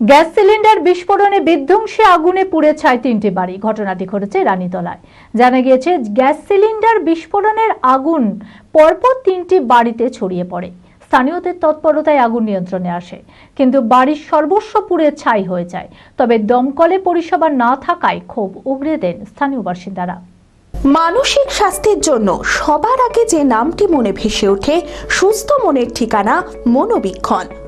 Gas cylinder বিস্ফোরণে বিধ্বংসী আগুনে পুড়ে ছাই তিনটি বাড়ি। ঘটনাটি ঘটেছে রানীতলায়। জানা গিয়েছে, গ্যাস সিলিন্ডার বিস্ফোরণের আগুন পরপর তিনটি বাড়িতে ছড়িয়ে পড়ে। স্থানীয়দের তৎপরতায় আগুন নিয়ন্ত্রণে আসে। কিন্তু বাড়ির সর্বস্ব পুড়ে ছাই হয়ে যায়। তবে দমকলে পরিষেবা না থাকায় ক্ষোভ উগড়ে দেন স্থানীয় বাসিন্দারা। মানসিক স্বাস্থ্যের জন্য সবার আগে যে নামটি মনে ভেসে ওঠে, সুস্থ মনের ঠিকানা মনোবীক্ষণ।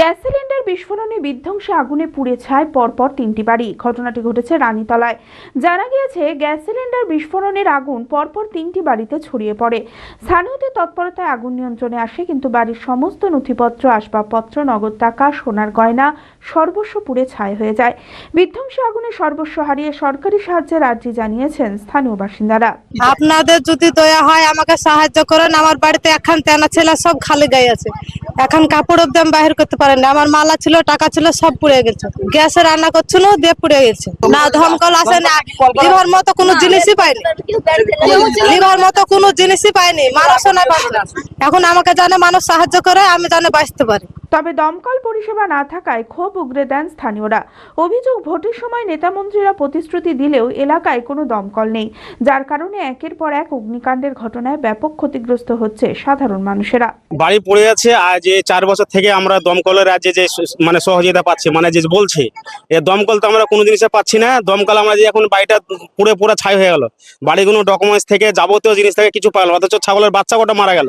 Gas cylinder বিস্ফোরণে বিধ্বংসী আগুনে পুড়ে ছায় পরপর তিনটি বাড়ি। ঘটনাটি ঘটেছে রানীতলায়। জানা গিয়েছে, গ্যাস সিলিন্ডার বিস্ফোরণের আগুন পরপর তিনটি বাড়িতে ছড়িয়ে পড়ে। স্থানীয়দের তৎপরতায় আগুন নিয়ন্ত্রণে আসে, কিন্তু বাড়ির সমস্ত নথিপত্র, আসবাবপত্র, নগদ টাকা, সোনার গয়না সর্বস্ব পুড়ে ছাই হয়ে যায়। বিধ্বংসী আগুনে সর্বস্ব হারিয়ে সরকারি সাহায্যের আর্জি জানিয়েছেন স্থানীয় বাসিন্দারা। আপনাদের যদি দয়া হয়, আমাকে সাহায্য করেন। আমার বাড়িতে এখন তেনা ছেলে সব খালি গায়ে আছে। এখন কাপড়ের দাম বাহির করতে পারেন আমার মালা ছিল টাকা ছিল সব পুড়ে গেছে। গ্যাসে রান্না করছিল দিয়ে পুড়ে গেছে। না ধমকল আসে না। লিভার মতো কোনো জিনিসই পাইনি। লিভার মতো কোনো জিনিসই পাইনি। মানুষও না পাবে না এখন আমাকে জানে মানুষ সাহায্য করে আমি জানে বাঁচতে পারি। তবে দমকল পরিষেবা না থাকায় ক্ষোভ উগরে দেন স্থানীয়রা। অভিযোগ ভোটের সময় নেতামন্ত্রীরা প্রতিশ্রুতি দিলেও এলাকায় কোনো দমকল নেই। যার কারণে একের পর এক অগ্নিকাণ্ডের ঘটনায় ব্যাপক ক্ষতিগ্রস্ত হচ্ছে সাধারণ মানুষেরা। বাড়ি পড়ে আছে আর যে চার বছর থেকে আমরা দমকলের রাজ্যে যে মানে সহযোগিতা পাচ্ছি মানে যে বলছে দমকল তো আমরা কোনো জিনিসে পাচ্ছি না। দমকল আমরা যে এখন বাড়িটা পুরো পুরো ছাই হয়ে গেল। বাড়ি কোনো ডকুমেন্টস থেকে যাবতীয় জিনিস থেকে কিছু পাইলো অথচ ছাগলের বাচ্চা কটা মারা গেল।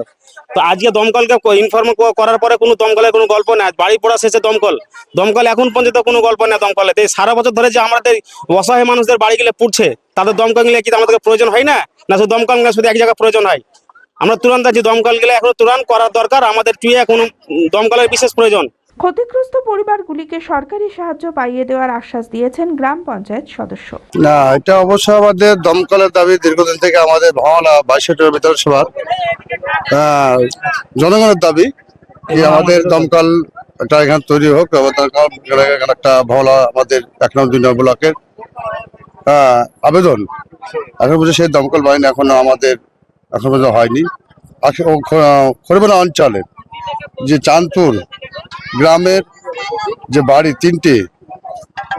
তো আজকে দমকলকে ইনফর্ম করার পরে কোনো দমকলের কোনো গল্প নেই। বাড়ি পড়া শেষে দমকল। দমকল এখন পর্যন্ত কোনো গল্প নেই দমকলে তো সারা বছর ধরে যে আমাদের অসহায় মানুষদের বাড়ি গেলে পুড়ছে, তাদের দমকল গেলে কি আমাদের প্রয়োজন হয় না? না শুধু দমকল শুধু এক জায়গায় প্রয়োজন হয়? আমরা তুরন্ত আছি দমকল গেলে এখন তুরন্ত করার দরকার আমাদের টুয়ে কোনো দমকলের বিশেষ প্রয়োজন। ক্ষতিগ্রস্ত পরিবারগুলিকে সরকারি সাহায্য পাইয়ে দেওয়ার আশ্বাস দিয়েছেন গ্রাম পঞ্চায়েত সদস্য। না এটা অবশ্য আমাদের দমকলের দাবি দীর্ঘদিন থেকে আমাদের ভাওনা বাইশেটের বিধানসভার জনগণের দাবি যে আমাদের দমকল একটা এখানে তৈরি হোক এখানে একটা ভাওনা আমাদের এক নম্বর দুই নম্বর ব্লকের আবেদন। এখন পর্যন্ত সেই দমকল বাহিনী এখনও আমাদের এখন পর্যন্ত হয়নি। আখ- ও খ- যে চাঁদপুর গ্রামের যে বাড়ি তিনটে,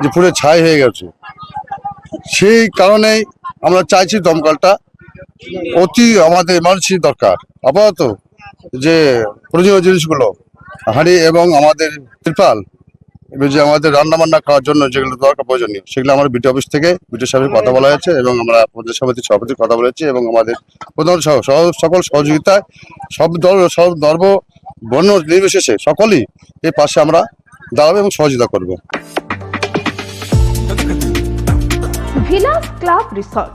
যে পুরো ছাই হয়ে গেছে, সেই কারণেই আমরা চাইছি দমকলটা অতি আমাদের এমার্জেন্সি দরকার। আপাতত যে প্রয়োজনীয় জিনিসগুলো, হাঁড়ি এবং আমাদের ত্রিপাল এবং যে আমাদের রান্না বান্না খাওয়ার জন্য যেগুলো দরকার প্রয়োজনীয়, সেগুলো আমার বিটি অফিস থেকে বিটি সাহেবের কথা বলা হয়েছে এবং আমরা পঞ্চায়েত সমিতির সভাপতির কথা বলেছি এবং আমাদের প্রধান সকল সহযোগিতায় সব দল, সব ধর্ম, বর্ণ নির্বিশেষে সকলেই এর পাশে আমরা দাঁড়াবো এবং সহযোগিতা করব। Vilas club resort.